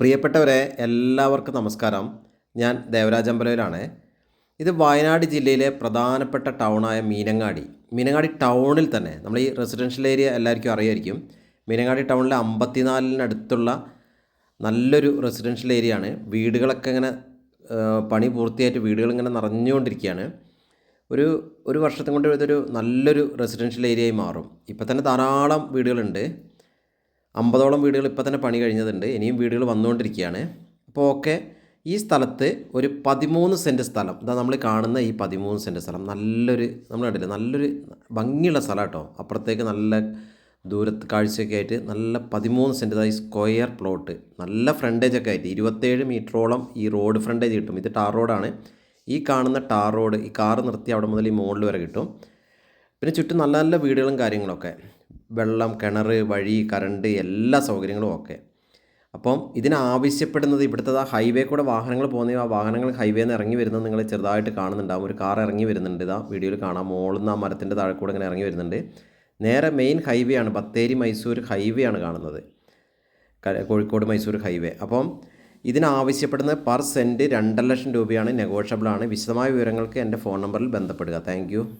പ്രിയപ്പെട്ടവരെ എല്ലാവർക്കും നമസ്കാരം. ഞാൻ ദേവരാജ് അമ്പലയിലാണ് ഇത് വയനാട് ജില്ലയിലെ പ്രധാനപ്പെട്ട ടൗണായ മീനങ്ങാടി. മീനങ്ങാടി ടൗണിൽ തന്നെ നമ്മൾ ഈ റെസിഡൻഷ്യൽ ഏരിയ എല്ലാവർക്കും അറിയായിരിക്കും. മീനങ്ങാടി ടൗണിലെ അമ്പത്തിനാലിനടുത്തുള്ള നല്ലൊരു റെസിഡൻഷ്യൽ ഏരിയ ആണ് വീടുകളൊക്കെ ഇങ്ങനെ പണി പൂർത്തിയായിട്ട് വീടുകൾ ഇങ്ങനെ നിറഞ്ഞുകൊണ്ടിരിക്കുകയാണ്. ഒരു ഒരു വർഷത്തെ കൊണ്ട് ഇതൊരു നല്ലൊരു റെസിഡൻഷ്യൽ ഏരിയയായി മാറും. ഇപ്പം തന്നെ ധാരാളം വീടുകളുണ്ട്. അമ്പതോളം വീടുകൾ ഇപ്പോൾ തന്നെ പണി കഴിഞ്ഞതുണ്ട്. ഇനിയും വീടുകൾ വന്നുകൊണ്ടിരിക്കുകയാണ്. അപ്പോൾ ഓക്കെ ഈ സ്ഥലത്ത് ഒരു പതിമൂന്ന് സെന്റ് സ്ഥലം. ഇതാ നമ്മൾ കാണുന്ന ഈ പതിമൂന്ന് സെന്റ് സ്ഥലം. നല്ലൊരു നമ്മൾ കണ്ടില്ല നല്ലൊരു ഭംഗിയുള്ള സ്ഥലം കേട്ടോ. അപ്പുറത്തേക്ക് നല്ല ദൂരത്ത് കാഴ്ചയൊക്കെ ആയിട്ട് നല്ല പതിമൂന്ന് സെന്റ് അതായത് സ്ക്വയർ പ്ലോട്ട്. നല്ല ഫ്രണ്ടേജ് ഒക്കെ ആയിട്ട് ഇരുപത്തേഴ് മീറ്ററോളം ഈ റോഡ് ഫ്രണ്ടേജ് കിട്ടും. ഇത് ടാർ റോഡാണ്. ഈ കാണുന്ന ടാർ റോഡ് ഈ കാർ നിർത്തി അവിടെ മുതൽ ഈ മുകളിൽ വരെ കിട്ടും. പിന്നെ ചുറ്റും നല്ല നല്ല വീടുകളും കാര്യങ്ങളൊക്കെ. വെള്ളം കിണർ വഴി കറണ്ട് എല്ലാ സൗകര്യങ്ങളും ഒക്കെ. അപ്പം ഇതിനാവശ്യപ്പെടുന്നത് ഇവിടുത്തെ ആ ഹൈവേ കൂടെ വാഹനങ്ങൾ പോകുന്ന ആ വാഹനങ്ങൾ ഹൈവേന്ന് നിന്ന് ഇറങ്ങി വരുന്നത് നിങ്ങൾ ചെറുതായിട്ട് കാണുന്നുണ്ടാവും. ഒരു കാർ ഇറങ്ങി വരുന്നുണ്ട്. ഇതാ വീഡിയോയിൽ കാണാം. മോളിൽ ആ മരത്തിന്റെ താഴെ കൂടെ ഇങ്ങനെ ഇറങ്ങി വരുന്നുണ്ട്. നേരെ മെയിൻ ഹൈവേ ആണ്. ബത്തേരി മൈസൂർ ഹൈവേ ആണ് കാണുന്നത്. കോഴിക്കോട് മൈസൂർ ഹൈവേ അപ്പം ഇതിനാവശ്യപ്പെടുന്നത് പെർ സെന്റ് രണ്ടര ലക്ഷം രൂപയാണ്. നെഗോഷ്യബിൾ ആണ്. വിശദമായ വിവരങ്ങൾക്ക് എന്റെ ഫോൺ നമ്പറിൽ ബന്ധപ്പെടുക. താങ്ക്